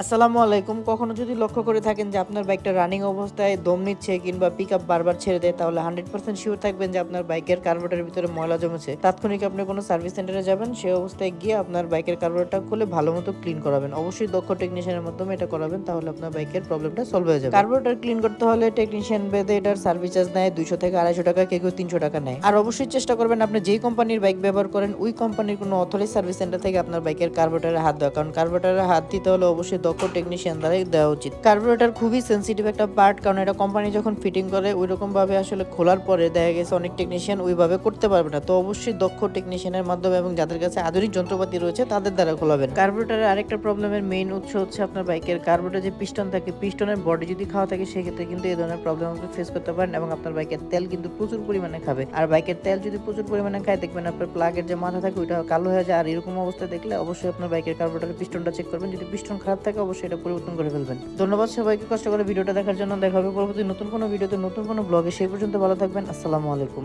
আসসালামু আলাইকুম। কখনো যদি লক্ষ্য করে থাকেন যে আপনার বাইকটা রানিং অবস্থায় দম নিচ্ছে কিংবা পিক আপ বারবার ছেড়ে দেয়, তাহলে হান্ড্রেড পার্সেন্ট শিওর থাকবেন যে আপনার বাইকের কার্বোরেটারের ভিতরে ময়লা জমেছে। তাৎক্ষণিক আপনি কোনো সার্ভিস সেন্টারে যাবেন সেই অবস্থায় গিয়ে আপনার বাইকের কার্বোরেটারটা খুলে ভালো মতো ক্লিন করাবেন। অবশ্যই দক্ষ টেকনিশিয়ানের মাধ্যমে এটা করাবেন, তাহলে আপনার বাইকের প্রবলেমটা সলভ হয়ে যাবে। কার্বোরেটার ক্লিন করতে হলে টেকনিশিয়ান বেঁধে এটার সার্ভিস চার্জ নেয় দুইশো থেকে আড়াইশো টাকা, কেউ কেউ তিনশো টাকা নেয়। আর অবশ্যই চেষ্টা করবেন আপনি যেই কোম্পানির বাইক ব্যবহার করেন, ওই কোম্পানির কোনো অথরাইজ সার্ভিস সেন্টার থেকে আপনার বাইকের কার্বোরেটারে হাত দেওয়া। কারণ কার্বোরেটারে হাত দিতে হলে অবশ্যই দক্ষ টেকনিশিয়ান দ্বারাই দেওয়া উচিত। কার্বোরেটার খুবই সেন্সিটিভ একটা পার্ট কারণ এটা কোম্পানি যখন ফিটিং করে ওই রকম ভাবে আসলে খোলার পরে দেখা গেছে অনেক টেকনিশিয়ান ওইভাবে করতে পারবে না। তো অবশ্যই দক্ষ টেকনিশিয়ানের মাধ্যমে এবং যাদের কাছে আধুনিক যন্ত্রপাতি রয়েছে, তাদের দ্বারা খোলাবেন কার্বোরেটারের আরেকটা প্রবলেমের মেইন উৎস হচ্ছে আপনার বাইকের কার্বোরেটার যে পিস্টন থাকে পিস্টনের বডি যদি খাওয়া থাকে, সেক্ষেত্রে কিন্তু এই ধরনের প্রবলেম আপনি ফেস করতে পারেন এবং আপনার বাইকের তেল কিন্তু প্রচুর পরিমাণে খাবে। আর বাইকের তেল যদি প্রচুর পরিমাণে খায়, দেখবেন আপনার প্লাগের যে মাথা থাকে, ওইটা কালো হয়ে যায়। আর এরকম অবস্থা দেখলে অবশ্যই আপনার বাইকের কার্বোরেটারের পিস্টনটা চেক করবেন। যদি পিস্টন খারাপ থাকে অবশ্যই এটা পরিবর্তন করে ফেলবেন। ধন্যবাদ সবাইকে কষ্ট করে ভিডিওটা দেখার জন্য। দেখা হবে পরবর্তী নতুন কোনো ভিডিওতে, নতুন কোনো ব্লগে। সেই পর্যন্ত ভালো থাকবেন। আসসালামু আলাইকুম।